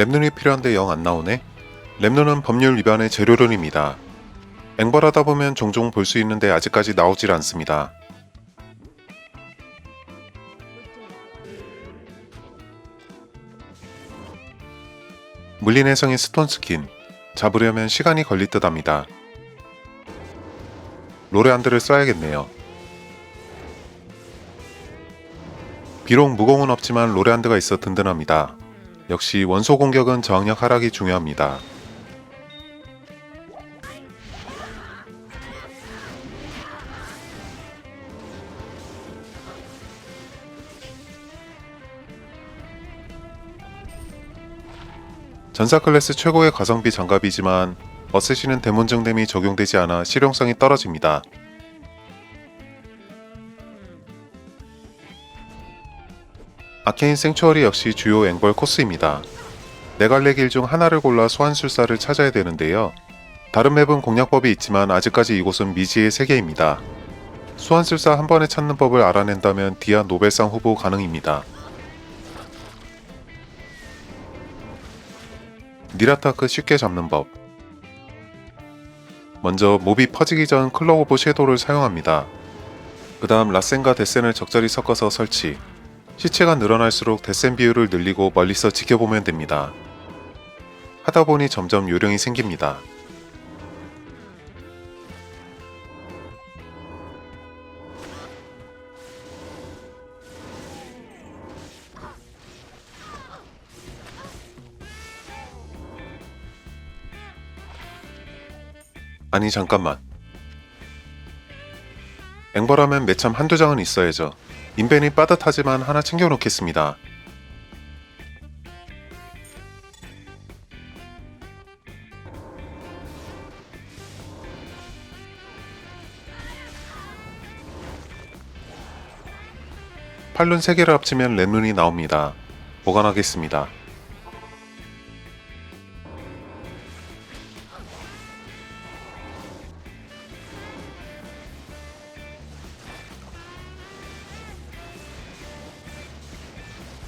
랩눈이 필요한데 영 안 나오네. 랩눈은 법률 위반의 재료론입니다. 앵벌하다 보면 종종 볼 수 있는데 아직까지 나오질 않습니다. 물린 해성의 스톤 스킨. 잡으려면 시간이 걸릴 듯 합니다. 로레안드를 써야겠네요. 비록 무공은 없지만 로레안드가 있어 든든합니다. 역시 원소 공격은 저항력 하락이 중요합니다. 전사 클래스 최고의 가성비 장갑이지만 어쌔신은 증dem이 적용되지 않아 실용성이 떨어집니다. 아케인 생추어리 역시 주요 앵벌 코스입니다. 네 갈래 길 중 하나를 골라 소환술사를 찾아야 되는데요. 다른 맵은 공략법이 있지만 아직까지 이곳은 미지의 세계입니다. 소환술사 한 번에 찾는 법을 알아낸다면 디아 노벨상 후보 가능입니다. 니라타크 쉽게 잡는 법. 먼저 몹이 퍼지기 전 클럭 오브 섀도우를 사용합니다. 그 다음 라센과 데센을 적절히 섞어서 설치. 시체가 늘어날수록 데센 비율을 늘리고 멀리서 지켜보면 됩니다. 하다 보니 점점 요령이 생깁니다. 아니 잠깐만. 앵벌하면 매참 한두 장은 있어야죠. 인벤이 빠듯하지만 하나 챙겨놓겠습니다. 팔룬 3개를 합치면 랩룬이 나옵니다. 보관하겠습니다.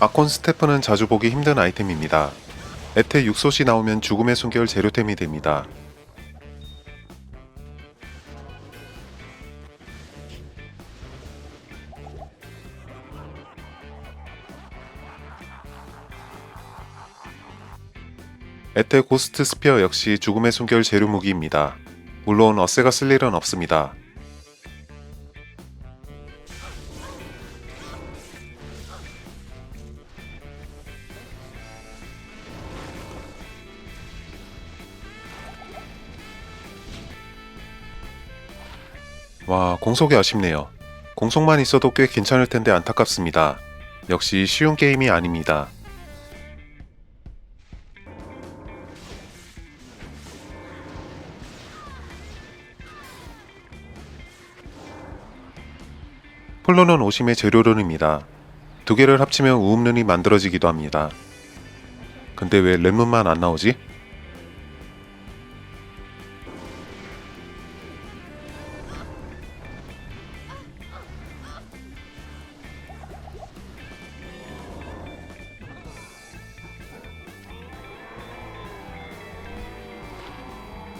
아콘 스태프는 자주 보기 힘든 아이템입니다. 에테 육솥이 나오면 죽음의 숨결 재료템이 됩니다. 에테 고스트 스피어 역시 죽음의 숨결 재료 무기입니다. 물론 어세가 쓸 일은 없습니다. 와, 공속이 아쉽네요. 공속만 있어도 꽤 괜찮을 텐데 안타깝습니다. 역시 쉬운 게임이 아닙니다. 폴로는 오심의 재료론입니다. 두 개를 합치면 우음눈이 만들어지기도 합니다. 근데 왜 랩문만 안 나오지?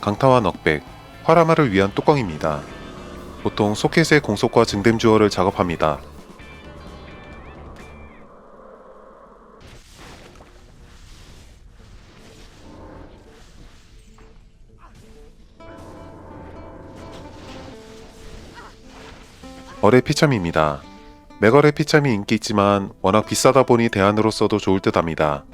강타와 넉백, 화라마를 위한 뚜껑입니다. 보통 소켓의 공속과 증댐 주어를 작업합니다. 어의 피참입니다. 맥얼의 피참이 인기 있지만 워낙 비싸다 보니 대안으로 써도 좋을 듯 합니다.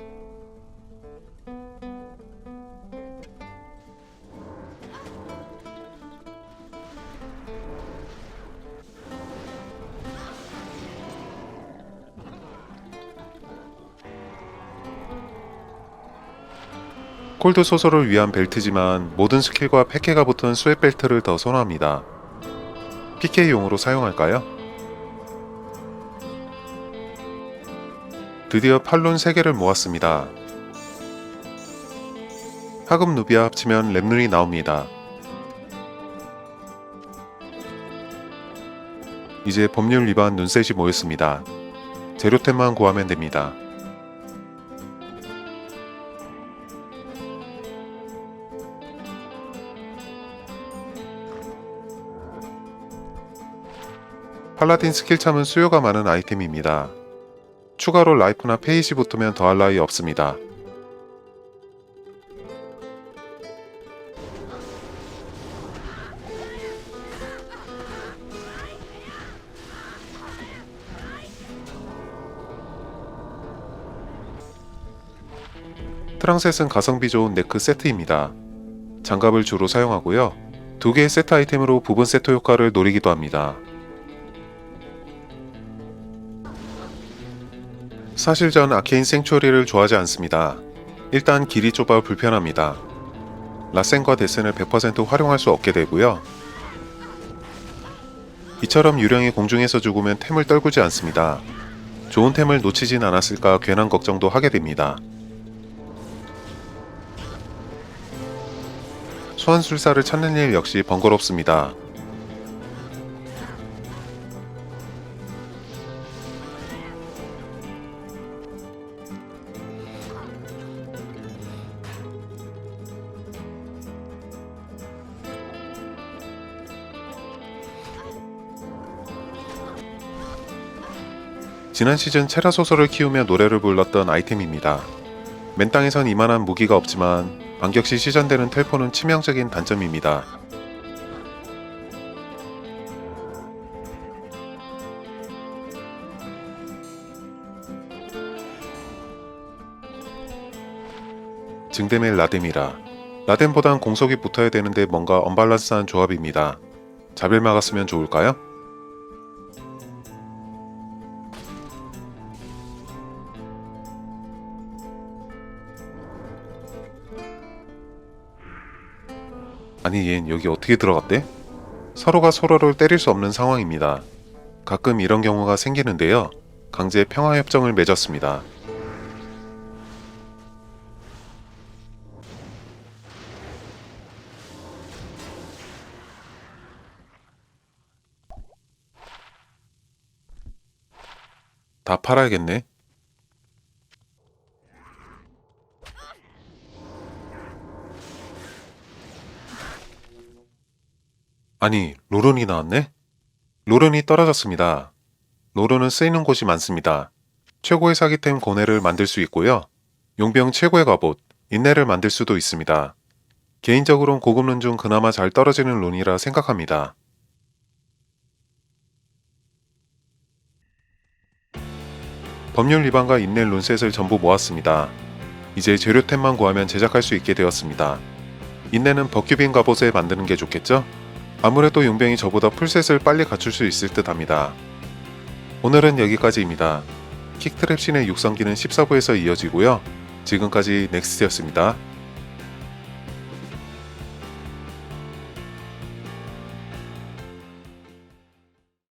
콜드 소설을 위한 벨트지만 모든 스킬과 패키가 붙은 스웨 벨트를 더 선호합니다. PK용으로 사용할까요? 드디어 팔룬 3개를 모았습니다. 하급 누비와 합치면 랩눈이 나옵니다. 이제 법률 위반 눈셋이 모였습니다. 재료템만 구하면 됩니다. 팔라딘 스킬참은 수요가 많은 아이템입니다. 추가로 라이프나 페이시 붙으면 더할 나위 없습니다. 트랑셋은 가성비 좋은 네크 세트입니다. 장갑을 주로 사용하고요. 두 개의 세트 아이템으로 부분 세트 효과를 노리기도 합니다. 사실 전 아케인 생츄어리를 좋아하지 않습니다. 일단 길이 좁아 불편합니다. 라센과 데센을 100% 활용할 수 없게 되고요. 이처럼 유령이 공중에서 죽으면 템을 떨구지 않습니다. 좋은 템을 놓치진 않았을까 괜한 걱정도 하게 됩니다. 소환술사를 찾는 일 역시 번거롭습니다. 지난 시즌 체라 소설을 키우며 노래를 불렀던 아이템입니다. 맨 땅에선 이만한 무기가 없지만 반격시 시전되는 텔포는 치명적인 단점입니다. 증대멜 라뎀이라 라뎀보단 공속이 붙어야 되는데 뭔가 언밸런스한 조합입니다. 자벨 막았으면 좋을까요? 아니 얜 여기 어떻게 들어갔대? 서로가 서로를 때릴 수 없는 상황입니다. 가끔 이런 경우가 생기는데요. 강제 평화협정을 맺었습니다. 다 팔아야겠네. 아니, 로론이 나왔네? 로론이 떨어졌습니다. 로론은 쓰이는 곳이 많습니다. 최고의 사기템 고뇌를 만들 수 있고요. 용병 최고의 갑옷, 인내를 만들 수도 있습니다. 개인적으론 고급 룬 중 그나마 잘 떨어지는 룬이라 생각합니다. 법률 위반과 인내 룬셋을 전부 모았습니다. 이제 재료템만 구하면 제작할 수 있게 되었습니다. 인내는 버큐빈 갑옷에 만드는 게 좋겠죠? 아무래도 용병이 저보다 풀셋을 빨리 갖출 수 있을 듯 합니다. 오늘은 여기까지입니다. 킥트랩 신의 육성기는 14부에서 이어지고요. 지금까지 넥스트였습니다.